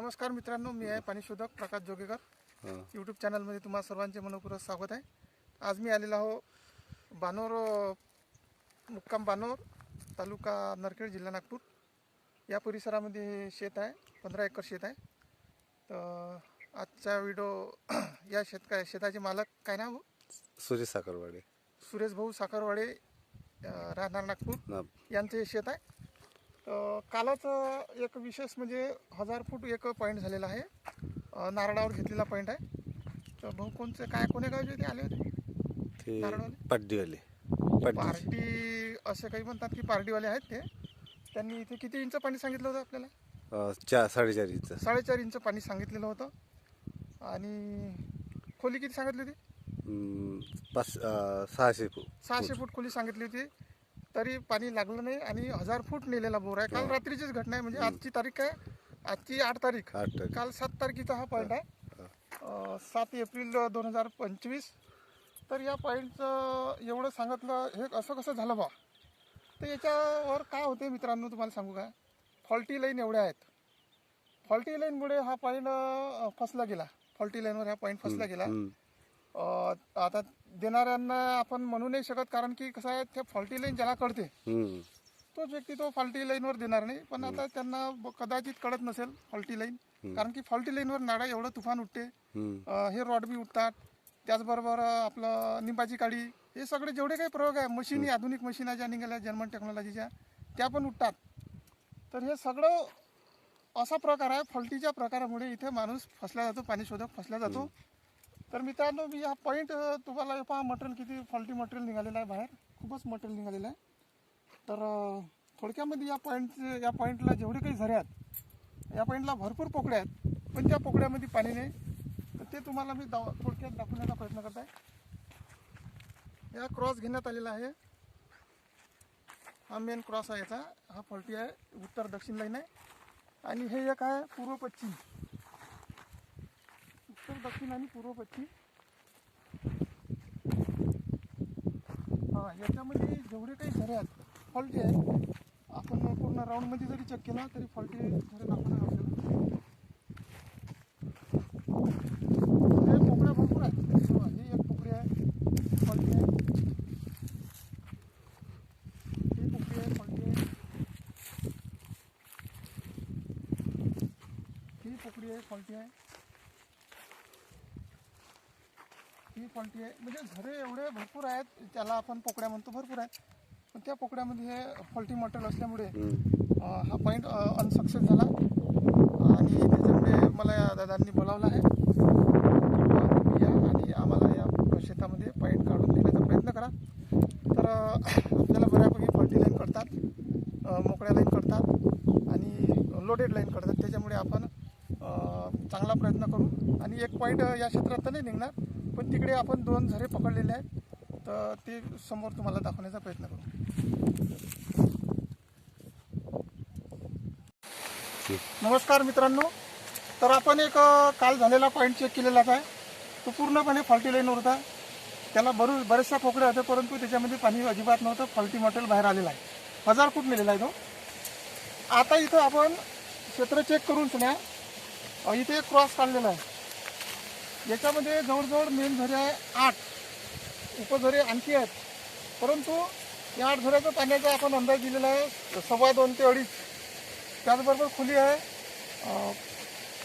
नमस्कार मित्रांनो मी आहे पाणीशोधक प्रकाश जोगेकर. यूट्यूब चॅनलमध्ये तुम्हा सर्वांचे मनपूर्वक स्वागत आहे. आज मी आलेलो आहो बानोर मुक्काम बानोर तालुका नरखेड जिल्हा नागपूर. या परिसरामध्ये हे शेत आहे पंधरा एकर शेत आहे. तर आजचा व्हिडिओ या शेतका शेताचे मालक काय नाव? सुरेश साखरवाडे. सुरेश भाऊ साखरवाडे राहणार नागपूर. यांचे हे शेत आहे. कालच एक विशेष म्हणजे हजार फूट एक पॉईंट झालेला आहे. नारळावर घेतलेला पॉईंट आहे. तर भाऊ कोणचे काय कोण्या गावचे ते आले होते? ते नारळवाले? पाड्डी पार्टी असे काही म्हणतात की पार्टीवाले आहेत ते. त्यांनी इथे किती इंच पाणी सांगितलं होतं आपल्याला? चार साडेचार इंच. साडेचार इंच पाणी सांगितलेलं होतं. आणि खोली किती सांगितली होती? पाच सहाशे फूट. सहाशे फूट खोली सांगितली होती. तरी पाणी लागलं नाही आणि हजार फूट नेलेला बोर आहे. काल रात्रीचीच घटना आहे म्हणजे आजची तारीख आहे आजची आठ तारीख. आठ तारीख. काल सात तारखेचा हा पॉईंट आहे. अं, सात एप्रिल दोन हजार पंचवीस. तर या पॉईंटचं एवढं सांगितलं हे असं कसं झालं बा? तर याच्यावर काय होते मित्रांनो तुम्हाला सांगू का? फॉल्टी लाईन एवढ्या आहेत. फॉल्टी लाईनमुळे हा पॉईंट फसला गेला. फॉल्टी लाईनवर हा पॉईंट फसला गेला. हम्म, आता देणाऱ्यांना आपण म्हणू नाही शकत कारण की कसं आहे त्या फॉल्टी लाईन ज्याला कळते. तोच व्यक्ती तो फॉल्टी लाईनवर देणार नाही पण आता त्यांना कदाचित कळत नसेल फॉल्टी लाईन कारण की फॉल्टी लाईनवर नाडा एवढं तुफान उठते. हे रॉड बी उठतात त्याचबरोबर आपलं निंबाची काडी हे सगळे जेवढे काही प्रयोग आहे मशिनी आधुनिक मशीना ज्या निघाल्या जर्मन टेक्नॉलॉजीच्या त्या पण उठतात. तर हे सगळं असा प्रकार आहे फॉल्टीच्या प्रकारामुळे इथे माणूस फसला जातो पाणी शोधक फसला जातो. तर मित्रांनो मी हा पॉईंट तुम्हाला हे पहा मटेरियल किती फॉल्टी मटेरियल निघालेलं आहे बाहेर. खूपच मटेरियल निघालेलं आहे. तर थोडक्यामध्ये या पॉईंट या पॉईंटला जेवढे काही झरे आहेत या पॉईंटला भरपूर पोकड्या आहेत पण त्या पोकड्यामध्ये पाणी नाही. तर ते तुम्हाला मी दाव थोडक्यात दाखवण्याचा प्रयत्न करत आहे. या क्रॉस घेण्यात आलेला आहे. हा मेन क्रॉस आहे याचा. हा फॉल्टी आहे. उत्तर दक्षिण लाईन आहे. आणि हे एक आहे पूर्व पश्चिम. उत्तर दक्षिण आणि पूर्व पश्चिम हां याच्यामध्ये जेवढे काही झरे आहेत फॉल्टी आहे आपण पूर्ण राऊंडमध्ये जरी चेक केला तरी फॉल्टी झरे दाखवणार आपल्याला. हे पोकळ्या भरपूर आहेत. हे ही एक पोकळी आहे फॉल्टी आहे. ही पोकळी आहे फॉल्टी आहे. ही पोकळी आहे फॉल्टी आहे. ही फॉल्टी आहे. म्हणजे झरे एवढे भरपूर आहेत त्याला आपण पोकड्या म्हणतो भरपूर आहेत. पण त्या पोकड्यामध्ये हे फॉल्टी मटेरियल असल्यामुळे हा पॉईंट अनसक्सेस झाला. आणि त्याच्यामुळे मला या दादांनी बोलावलं आहे. आणि आम्हाला या शेतामध्ये पॉईंट काढून देण्याचा प्रयत्न करा. तर आपल्याला बऱ्यापैकी फॉल्टी लाईन करतात मोकळ्या लाईन करतात आणि लोडेड लाईन करतात त्याच्यामुळे आपण चांगला प्रयत्न करू. आणि एक पॉईंट या क्षेत्रात तर नाही निघणार. पण तिकडे आपण दोन झरे पकडलेले आहेत. तर ते समोर तुम्हाला दाखवण्याचा प्रयत्न करू. नमस्कार मित्रांनो. तर आपण एक काल झालेला पॉईंट चेक केलेलाच आहे. तो पूर्णपणे फॉल्टी लाईनवर होता त्याला बरू बऱ्याचशा पोकड्या होत्या परंतु त्याच्यामध्ये पाणी अजिबात नव्हतं. फॉल्टी मटेरियल बाहेर आलेला आहे. हजार फूट नेलेला आहे तो. आता इथं आपण क्षेत्र चेक करून सुद्धा इथे एक क्रॉस काढलेला आहे. याच्यामध्ये जवळजवळ मेन झरे आहे आठ. उपझरे आणखी आहेत. परंतु या आठ झऱ्याचं पाण्याचा आपण अंदाज दिलेला आहे. सव्वा दोन ते अडीच. त्याचबरोबर खोली आहे. सव्वा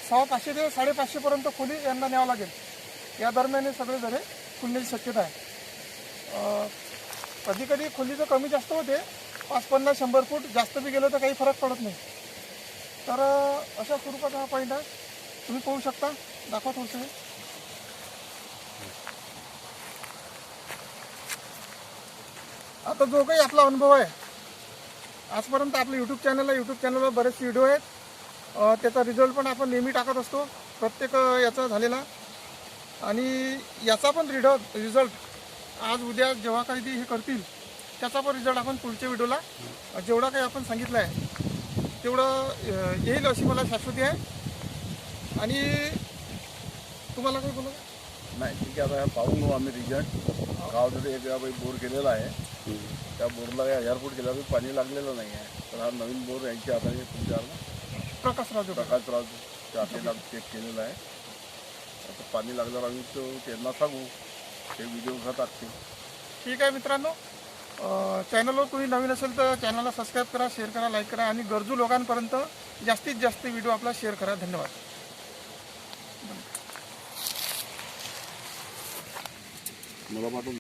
सहा पाचशे ते साडेपाचशेपर्यंत खोली यांना न्यावं लागेल. या दरम्यान हे सगळे झरे फुलण्याची शक्यता आहे. कधी कधी खोलीचं कमी जास्त होते पाच पन्नास शंभर फूट जास्त बी गेलं तर काही फरक पडत नाही. तर अशा स्वरूपाचा हा पॉईंट आहे. तुम्ही पाहू शकता. दाखवा थोडंसं. आता जो काही आपला अनुभव आहे. आजपर्यंत आपलं यूट्यूब चॅनल आहे यूट्यूब चॅनलवर बरेचसे व्हिडिओ आहेत. त्याचा रिझल्ट पण आपण नेहमी टाकत असतो. प्रत्येक याचा झालेला. आणि याचा पण रिड रिझल्ट आज उद्या जेव्हा काही ते हे करतील त्याचा पण रिझल्ट आपण पुढच्या व्हिडिओला जेवढा काही आपण सांगितलं आहे तेवढं येईल अशी मला शाश्वती आहे. आणि तुम्हाला काही बोला नाही ठीक आहे आता पाहून आम्ही रिजल्ट गावामध्ये एक वेळा बोर केलेला आहे. त्या बोरला काही हजार फूट गेला पाणी लागलेलं नाही आहे. तर हा नवीन बोर यांच्या हाताने तुमच्या प्रकाश राजू प्रकाशराव ते आपल्याला चेक केलेलं आहे. आता पाणी लागल्यावर आम्ही तो त्यांना सांगू. ते व्हिडिओ घेतात ते. ठीक आहे मित्रांनो. अ, चॅनलवर कोणी नवीन असेल तर चॅनलला सबस्क्राईब करा शेअर करा लाईक करा आणि गरजू लोकांपर्यंत जास्तीत जास्त व्हिडिओ आपला शेअर करा. धन्यवाद. मला पाठवून